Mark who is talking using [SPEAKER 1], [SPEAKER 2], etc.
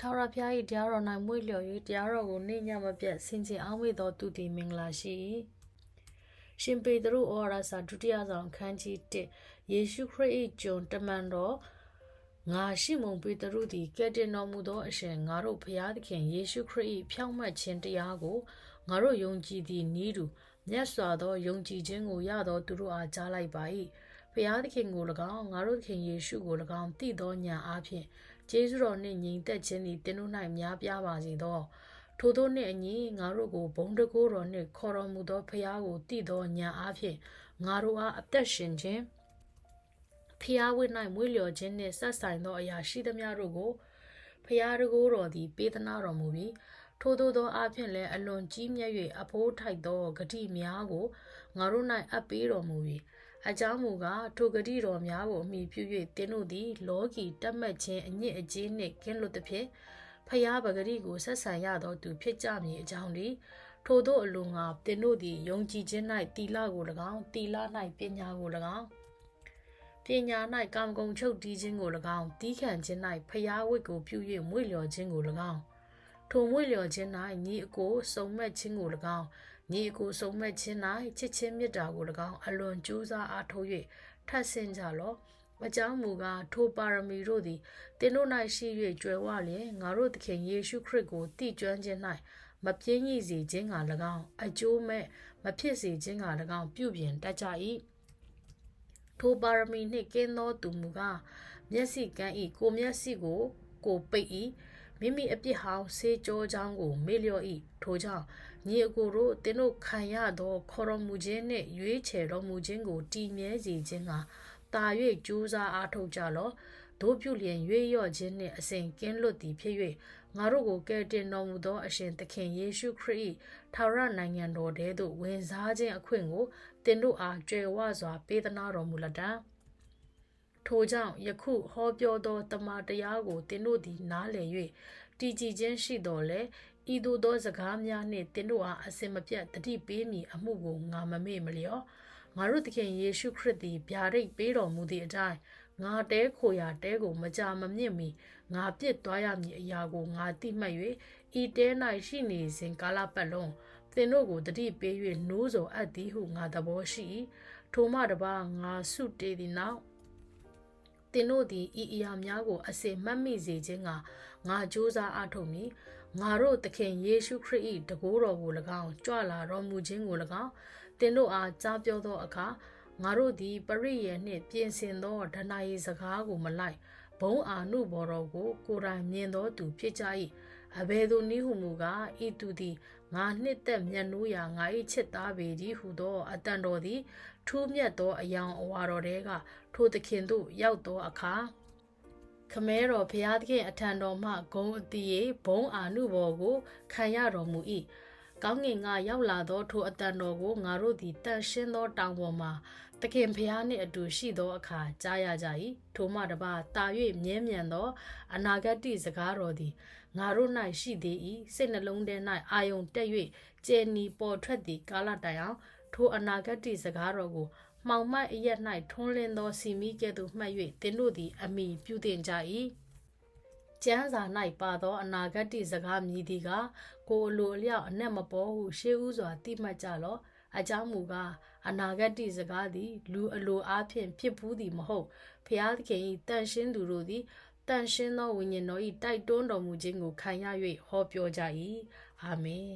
[SPEAKER 1] ထာဝရဘုရား၏တရားတော်၌မွေ့လျော်၍တရားတော်ကိုနေ့ညမပြတ်ဆင်ခြင်အောင်မေ့သောသူသည်မင်္ဂလာရှိ၏ရှင်ပေတရုဩဝါဒစာဒုတိယဆောင်ခန်းကြီး1ယေရှုခရစ်၏ကျွန်တမန်တော်ငါရှိမုန်ပေတရုသည်ကယ်တင်တော်မူသောအရှင်ငါတို့ဖျားသခင်ယေရှုခရစ်၏ဖြောင့်မတ်ခြင်းတရားကိုငါတို့ယုံကြည်သည့်ဤသူမြတ်စွာသောယုံကြည်ခြင်းကိုရသောသူတို့အားကြားလိုက်ပါ၏ဖျားသခင်ကို၎င်းငါတို့သခင်ယေရှုကို၎င်းတည်သောညာအားဖြင့် ကျေးဇူးတော်နှင့်ညီသက်ခြင်းသည်တင်းတို့၌များပြားပါစေသောထိုသောနှင့်အညီငါတို့ကိုဘုံတကိုးတော်နှင့်ခေါ်တော်မူသောဖရာကိုတည်သောညာအားဖြင့်ငါတို့အားအသက်ရှင်ခြင်းဖရာဝိ၌မွေးလျော်ခြင်းနှင့်ဆက်ဆိုင်သောအရာရှိသမျှတို့ကိုဖရာတကိုးတော်သည်ပေးသနာတော်မူပြီးထို့သောသောအဖြစ်လည်းအလွန်ကြီးမြတ်၍အဖိုးထိုက်သောဂတိများကိုငါတို့၌အပ်ပေးတော်မူပြီး အကြောင်းမူကားထိုဂတိတော်များကိုအမိပြု၍တင်းတို့သည် လောကီတက်မှတ်ခြင်းအညစ်အကြေးနှင့်ကင်းလွတ်သဖြင့်ဖျားပဂတိကိုဆက်ဆံရသောသူဖြစ်ကြမည်အကြောင်းသည်ထို့သောအလိုငါတင်းတို့သည်ယုံကြည်ခြင်း၌တီလာကို၎င်းတီလာ၌ပညာကို၎င်းပညာ၌ကာမဂုဏ်ချုပ်တီးခြင်းကို၎င်းတီးခံခြင်း၌ဖျားဝိတ်ကိုပြု၍မွေ့လျော်ခြင်းကို၎င်းထိုမွေ့လျော်ခြင်း၌ညီအကိုစုံမဲ့ခြင်းကို၎င်း ညီအကိုစုံမဲ့ခြင်း၌ချစ်ချင်းမေတ္တာကို၎င်းအလွန်ကြိုးစားအားထုတ်၍ထပ်ဆင့်ကြလော့အကြောင်းမူကားထိုပါရမီတို့သည်တင်းတို့၌ရှိ၍ကြွယ်ဝလျင်ငါတို့သခင်ယေရှုခရစ်ကိုတည်ကျွမ်းခြင်း၌မပြင်းညိစေခြင်းက၎င်းအကျိုးမဲ့မဖြစ်စေခြင်းက၎င်းပြုပြင်တတ်ကြ၏ထိုပါရမီနှင့်ကင်းသောသူမူကားမျက်စိကန်းဤကိုမျက်စိကိုကိုပိတ်၏ မိမိအပြစ်ဟောင်းဆေးကြောချောင်းကို မေ့လျော့၏ထိုကြောင့်ညီအကိုတို့တင်းတို့ခံရသောခေါ်တော်မူခြင်းနှင့်ရွေးချယ်တော်မူခြင်းကိုတည်မြဲစေခြင်းကတာ၍ကြိုးစားအားထုတ်ကြလော့တို့ပြုလျင်ရွေးရော့ခြင်းနှင့်အစဉ်ကင်းလွတ်သည်ဖြစ်၍ငါတို့ကိုကယ်တင်တော်မူသောအရှင်သခင်ယေရှုခရစ်၏ထာဝရနိုင်ငံတော်ထဲသို့ဝင်စားခြင်းအခွင့်ကိုတင်တို့အားကြွယ်ဝစွာပေးသနာတော်မူလတံ့ ထိုကြောင့်ယခုဟောပြောသောတမန်တရားကိုတင်တို့သည်နားလည်၍တည်ကြည်ခြင်းရှိတော်လဲဤသို့သောစကားများနှင့်တင်တို့အားအစင်မပြတ်တတိပေးမည်အမှုကိုငါမမေ့မလျော့ငါတို့သခင်ယေရှုခရစ်သည်ဗျာဒိတ်ပေးတော်မူသည့်အတိုင်းငါတဲခိုရာတဲကိုမကြာမမြင့်မီငါပြစ်သွားရမည်အရာကိုငါသိမှတ်၍ဤတဲ၌ရှိနေစဉ်ကာလပတ်လုံးသင်တို့ကိုတတိပေး၍နိုးစော်အပ်သည်ဟုငါသဘောရှိ၏ထိုမှတပါငါဆုတေသည်နောက် သင်တို့သည်ဤအရာများကို အစေမှတ်မိစေခြင်းကငါကြိုးစားအထုတ်မည်ငါတို့သခင်ယေရှုခရစ်၏တကိုးတော်ကို၎င်းကြွလာတော်မူခြင်းကို၎င်းသင်တို့အားကြားပြောသောအခါငါတို့သည်ပရိယေနှင့်ပြင်ဆင်သောဒဏ္ဍာရီစကားကိုမလိုက်ဘုံအာနုဘော်တော်ကိုကိုယ်တိုင်မြင်သောသူဖြစ်ကြ၏အဘယ်သို့နည်းဟုမူကားဤသူသည်ငါနှစ်သက်မျက်နှိုးရာငါ၏ချစ်သားပေသည်ဟုသောအတန်တော်သည် ထူးမြတ်သောအယောင်အဝါတော်တဲကထိုသခင်သို့ရောက်သောအခါခမဲတော်ဘုရားသခင်အထံတော်မှဂုံအတီးဘုံအာနုဘော်ကိုခံရတော်မူ၏ကောင်းငင်ကရောက်လာသောထိုအတန်တော်ကိုငါတို့သည်တန်ရှင်းသောတောင်ပေါ်မှာသခင်ဖျားနှင့်အတူရှိသောအခါကြားရကြ၏ထိုမှတပါတာ၍မြဲမြံသော အနာဂတ်စကားတော်သည်ငါတို့၌ရှိသေး၏စိတ်နှလုံးထဲ၌အာယုန်တက်၍ကျဲနီပေါ်ထွက်သည့်ကာလတိုင်အောင် ထိုအနာဂတ်စကားတော်ကိုမှောင်မိုက်အရက်၌ထွန်းလင်းသောစီမီကဲ့သို့မှတ်၍သင်တို့သည်အမိပြုတင်ကြ၏ကျမ်းစာ၌ပါသောအနာဂတ်စကားမြည်သည်ကကိုအလိုအလျောက်အနက်မပေါ်ဟုရှေးဥစွာတိမှတ်ကြလော့အကြောင်းမူကားအနာဂတ်စကားသည် လူအလိုအားဖြင့်ဖြစ်ပူးသည်မဟုတ်ဖျားသခင်၏တန်ရှင်းသူတို့သည်တန်ရှင်းသောဝိညာဉ်တော်၏တိုက်တွန်းတော်မူခြင်းကိုခံရ၍ဟောပြောကြ၏အာမင်